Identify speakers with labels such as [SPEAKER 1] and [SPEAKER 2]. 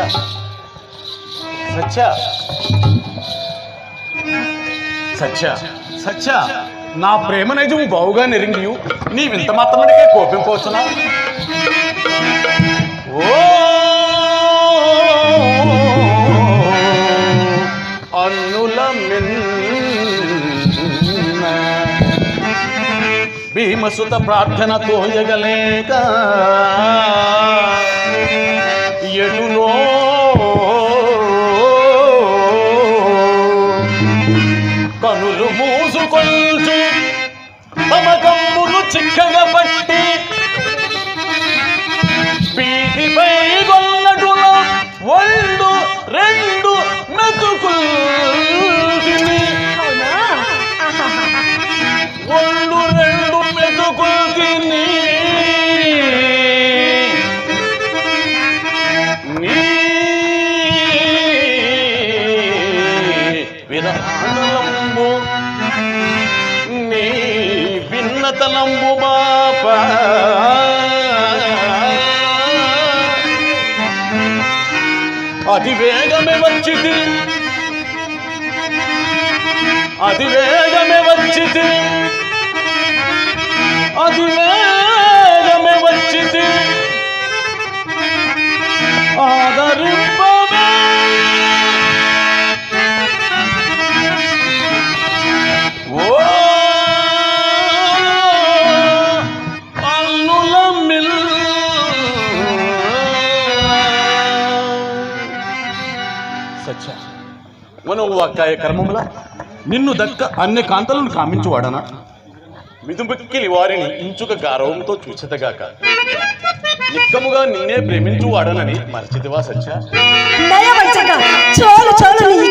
[SPEAKER 1] సత్య. సత్య. సత్య. సత్య నా ప్రేమ నిజము బావుగా నెరింగియు నీవింత మాత్రమే కోపింపవచ్చునా ఓ! అన్నుల మిన్న భీమసుత ప్రార్థన తోయగలేక కనులు మూసుకొంచు తమ కమ్ములు చిక్కగా పట్టి తలంబు బాప. అతి వేగమే వచ్చింది. అతి వేగమే వచ్చింది. అతి వేగమే వచ్చింది. ఆదరింపవే సత్య మనవు అక్కాయ కర్మముల నిన్ను దక్క అన్ని కాంతలను కామించువాడనా? మిదుబెక్కిలి వారిని ఇంచుక గారవంతో చూచెదగాక. నిక్కముగా నిన్నే ప్రేమించువాడనని మరచితివా సత్య
[SPEAKER 2] నయవంచక చాలు చాలు నీ